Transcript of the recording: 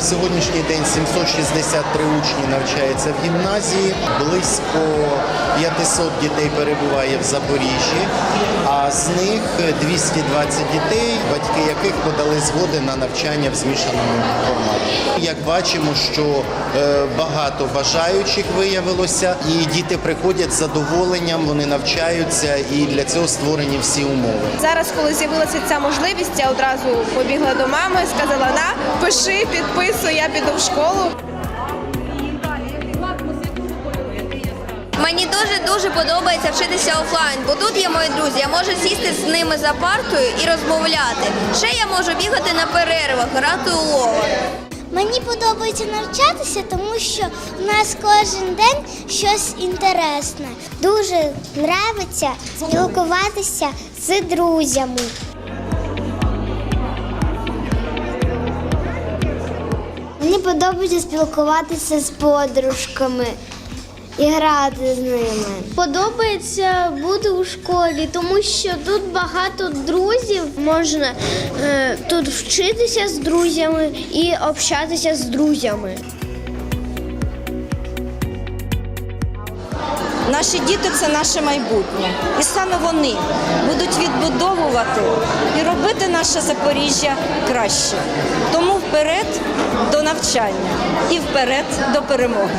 сьогоднішній день 763 учні навчаються в гімназії, близько 500 дітей перебуває в Запоріжжі, а з них 220 дітей, батьки яких подали згоди на навчання в змішаному форматі. Як бачимо, що е, багато бажаючих виявилося, і діти приходять з задоволенням, вони навчаються, і для цього створені всі умови. Зараз, коли з'явилася ця можливість, я одразу побігла до мами, сказала: на, пиши, підписуй, я піду в школу. Мені дуже дуже подобається вчитися офлайн, бо тут є мої друзі. Я можу сісти з ними за партою і розмовляти. Ще я можу бігати на перервах, грати у лова. Мені подобається навчатися, тому що в нас кожен день щось інтересне. Дуже подобається спілкуватися з друзями. Мені подобається спілкуватися з подружками і грати з ними. Подобається бути у школі, тому що тут багато друзів, можна е, тут вчитися з друзями і общатися з друзями. Наші діти це наше майбутнє. І саме вони будуть відбудовувати і робити наше Запоріжжя краще. Тому вперед до навчання і вперед до перемоги.